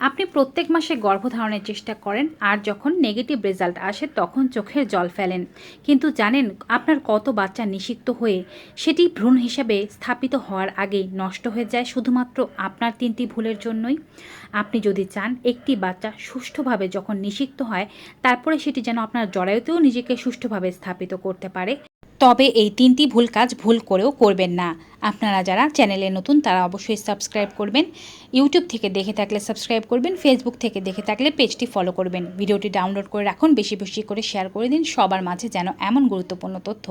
আপনি প্রত্যেক মাসে গর্ভধারণের চেষ্টা করেন আর যখন নেগেটিভ রেজাল্ট আসে তখন চোখের জল ফেলেন। কিন্তু জানেন, আপনার কত বাচ্চা নিষিক্ত হয়ে সেটি ভ্রূণ হিসেবে স্থাপিত হওয়ার আগেই নষ্ট হয়ে যায় শুধুমাত্র আপনার তিনটি ভুলের জন্যই। আপনি যদি চান একটি বাচ্চা সুষ্ঠুভাবে যখন নিষিক্ত হয়, তারপরে সেটি যেন আপনার জরায়ুতেও নিজেকে সুষ্ঠুভাবে স্থাপিত করতে পারে। তবে এই তিনটি ভুল কাজ ভুল করেও করবেন না। আপনারা যারা চ্যানেলে নতুন, তারা অবশ্যই সাবস্ক্রাইব করবেন। ইউটিউব থেকে দেখে থাকলে সাবস্ক্রাইব করবেন, ফেসবুক থেকে দেখে থাকলে পেজটি ফলো করবেন। ভিডিওটি ডাউনলোড করে রাখুন, বেশি বেশি করে শেয়ার করে দিন। সবার মাঝে যেন এমন গুরুত্বপূর্ণ তথ্য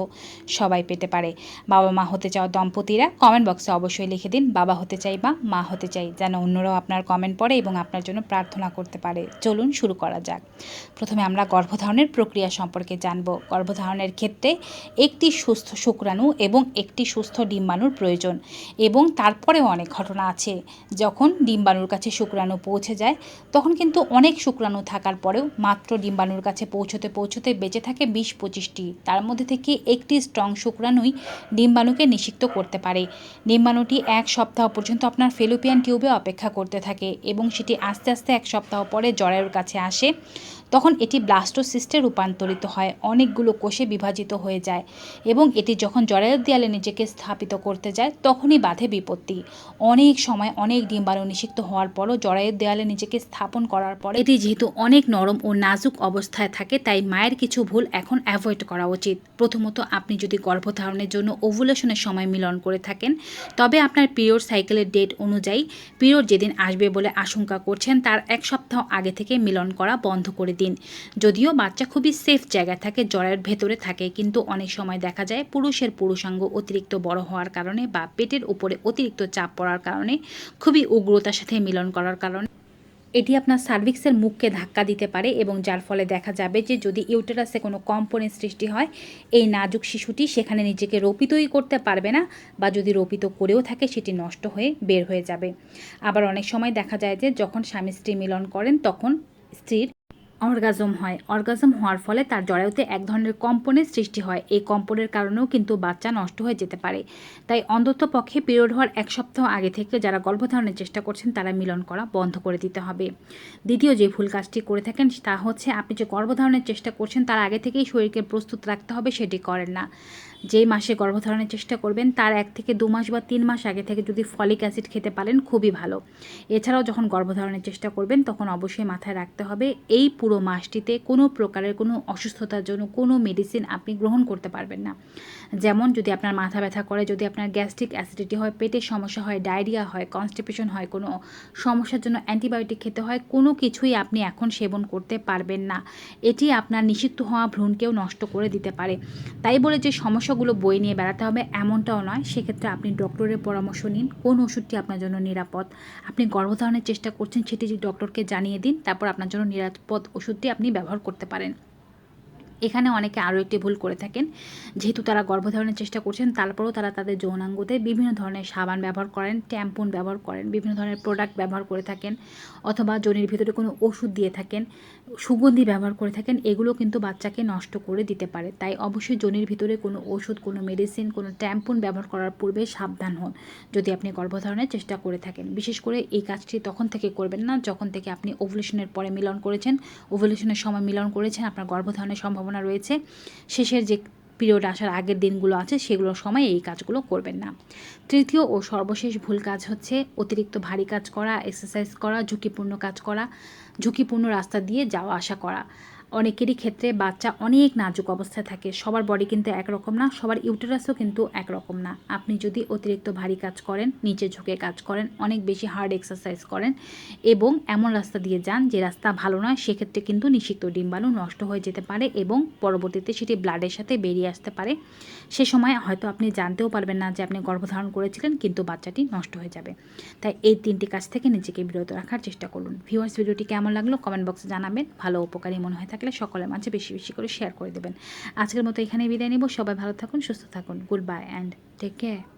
সবাই পেতে পারে। বাবা মা হতে চাও দম্পতিরা কমেন্ট বক্সে অবশ্যই লিখে দিন, বাবা হতে চাই বা মা হতে চাই, যেন অন্যরাও আপনার কমেন্ট পড়ে এবং আপনার জন্য প্রার্থনা করতে পারে। চলুন শুরু করা যাক। প্রথমে আমরা গর্ভধারণের প্রক্রিয়া সম্পর্কে জানব। গর্ভধারণের ক্ষেত্রে একটি সুস্থ শুক্রাণু এবং একটি সুস্থ ডিম্বাণুর প্রয়োজন এবং তারপরেও অনেক ঘটনা আছে। যখন ডিম্বাণুর কাছে শুক্রাণু পৌঁছে যায়, তখন কিন্তু অনেক শুক্রাণু থাকার পরেও মাত্র ডিম্বাণুর কাছে পৌঁছতে পৌঁছতে বেঁচে থাকে বিশ পঁচিশটি। তার মধ্যে থেকে একটি স্ট্রং শুক্রাণুই ডিম্বাণুকে নিষিক্ত করতে পারে। ডিম্বাণুটি এক সপ্তাহ পর্যন্ত আপনার ফেলোপিয়ান টিউবে অপেক্ষা করতে থাকে এবং সেটি আস্তে আস্তে এক সপ্তাহ পরে জরায়ুর কাছে আসে। তখন এটি ব্লাস্টোসিস্টে রূপান্তরিত হয়, অনেকগুলো কোষে বিভাজিত হয়ে যায় এবং এটি যখন জরায়ুর দেয়ালে নিজেকে স্থাপিত করতে যায়, তখনই বাধে বিপত্তি। অনেক সময় অনেক ডিম্বাণু নিষিক্ত হওয়ার পরও জরায়ুর দেয়ালে নিজেকে স্থাপন করার পরে এটি যেহেতু অনেক নরম ও নাজুক অবস্থায় থাকে, তাই মায়ের কিছু ভুল এখন অ্যাভয়েড করা উচিত। প্রথমত, আপনি যদি গর্ভধারণের জন্য ওভুলেশনের সময় মিলন করে থাকেন, তবে আপনার পিরিয়ড সাইকেলের ডেট অনুযায়ী পিরিয়ড যেদিন আসবে বলে আশঙ্কা করছেন, তার এক সপ্তাহ আগে থেকে মিলন করা বন্ধ করে দিন। যদিও বাচ্চা খুবই সেফ জায়গায় থাকে, জরায়ের ভেতরে থাকে, কিন্তু অনেক সময় দেখা যায় পুরুষের পুরুষাঙ্গ অতিরিক্ত বড় হওয়ার কারণে বা পেটের উপরে অতিরিক্ত চাপ পড়ার কারণে খুবই উগ্রতার সাথে মিলন করার কারণে এটি আপনার সার্ভিক্সের মুখকে ধাক্কা দিতে পারে এবং যার ফলে দেখা যাবে যে যদি ইউটেরাসে কোনো কম্পনের সৃষ্টি হয়, এই নাজুক শিশুটি সেখানে নিজেকে রোপিতই করতে পারবে না বা যদি রোপিত করেও থাকে সেটি নষ্ট হয়ে বের হয়ে যাবে। আবার অনেক সময় দেখা যায় যে যখন স্বামী স্ত্রী মিলন করেন, তখন স্ত্রীর অর্গাজম হয়। অর্গাজম হওয়ার ফলে তার জরায়ুতে এক ধরনের কম্পনের সৃষ্টি হয়। এই কম্পনের কারণেও কিন্তু বাচ্চা নষ্ট হয়ে যেতে পারে। তাই অন্তত পক্ষে পিরিয়ড হওয়ার এক সপ্তাহ আগে থেকে যারা গর্ভধারণের চেষ্টা করছেন, তারা মিলন করা বন্ধ করে দিতে হবে। দ্বিতীয় যে ভুল কাজটি করে থাকেন, তা হচ্ছে আপনি যে গর্ভধারণের চেষ্টা করছেন, তার আগে থেকেই শরীরকে প্রস্তুত রাখতে হবে, সেটি করেন না। যেই মাসে গর্ভধারণের চেষ্টা করবেন, তার এক থেকে দু মাস বা তিন মাস আগে থেকে যদি ফলিক অ্যাসিড খেতে পারেন, খুবই ভালো। এছাড়াও যখন গর্ভধারণের চেষ্টা করবেন, তখন অবশ্যই মাথায় রাখতে হবে, এই পুরো মাসটিতে কোনো প্রকারের কোনো অসুস্থতার জন্য কোনো মেডিসিন আপনি গ্রহণ করতে পারবেন না। যেমন যদি আপনার মাথা ব্যথা করে, যদি আপনার গ্যাস্ট্রিক অ্যাসিডিটি হয়, পেটের সমস্যা হয় ডায়রিয়া হয় কনস্টিপেশন হয়, কোনো সমস্যার জন্য অ্যান্টিবায়োটিক খেতে হয়, কোনো কিছুই আপনি এখন সেবন করতে পারবেন না। এটি আপনার নিষিদ্ধ হওয়া ভ্রূণকেও নষ্ট করে দিতে পারে। তাই বলে যে সমস্যাগুলো বই নিয়ে বেড়াতে হবে, এমনটাও নয়। সেক্ষেত্রে আপনি ডক্টরের পরামর্শ নিন, কোন ওষুধটি আপনার জন্য নিরাপদ। আপনি গর্ভধারণের চেষ্টা করছেন, সেটি ডক্টরকে জানিয়ে দিন, তারপর আপনার জন্য নিরাপদ ওষুধটি আপনি ব্যবহার করতে পারেন। এখানে অনেকে আরও একটি ভুল করে থাকেন। যেহেতু তারা গর্ভধারণের চেষ্টা করছেন, তারপরেও তারা তাদের যৌনাঙ্গতে বিভিন্ন ধরনের সাবান ব্যবহার করেন, ট্যাম্পুন ব্যবহার করেন, বিভিন্ন ধরনের প্রোডাক্ট ব্যবহার করে থাকেন, অথবা জনির ভিতরে কোনো ওষুধ দিয়ে থাকেন, সুগন্ধি ব্যবহার করে থাকেন, এগুলো কিন্তু বাচ্চাকে নষ্ট করে দিতে পারে। তাই অবশ্যই জনির ভিতরে কোনো ওষুধ, কোনো মেডিসিন, কোনো ট্যাম্পুন ব্যবহার করার পূর্বে সাবধান হন যদি আপনি গর্ভধারণের চেষ্টা করে থাকেন। বিশেষ করে এই কাজটি তখন থেকে করবেন না, যখন থেকে আপনি ওভুলেশনের পরে মিলন করেছেন। ওভুলেশনের সময় মিলন করেছেন, আপনার গর্ভধারণের সম্ভাবনা রয়েছে। শেষের যে পিরিয়ড আসার আগের দিনগুলো আছে সেগুলোর সময় এই কাজগুলো করবেন না। তৃতীয় ও সর্বশেষ ভুল কাজ হচ্ছে অতিরিক্ত ভারী কাজ করা এক্সারসাইজ করা, ঝুঁকিপূর্ণ কাজ করা, ঝুঁকিপূর্ণ রাস্তা দিয়ে যাওয়া, আসা করা। অনেকেরই ক্ষেত্রে বাচ্চা অনেক নাজুক অবস্থায় থাকে। সবার বডি কিন্তু একরকম না, সবার ইউটেরাসও কিন্তু একরকম না। আপনি যদি অতিরিক্ত ভারী কাজ করেন, নিচে ঝুঁকে কাজ করেন, অনেক বেশি হার্ড এক্সারসাইজ করেন এবং এমন রাস্তা দিয়ে যান যে রাস্তা ভালো নয়, সেক্ষেত্রে কিন্তু নিষিক্ত ডিম্বাণু নষ্ট হয়ে যেতে পারে এবং পরবর্তীতে সেটি ব্লাডের সাথে বেরিয়ে আসতে পারে। সে সময় হয়তো আপনি জানতেও পারবেন না যে আপনি গর্ভধারণ করেছিলেন, কিন্তু বাচ্চাটি নষ্ট হয়ে যাবে। তাই এই তিনটি কাজ থেকে নিজেকে বিরত রাখার চেষ্টা করুন। ভিউয়ার্স ভিডিওটি কেমন লাগল? কমেন্ট বক্সে জানাবেন। ভালো, উপকারী মনে হয়ে থাকে। থাকলে সকলের মাঝে বেশি বেশি করে শেয়ার করে দেবেন। আজকের মতো এখানে বিদায় নিব। সবাই ভালো থাকুন, সুস্থ থাকুন। Good bye and take care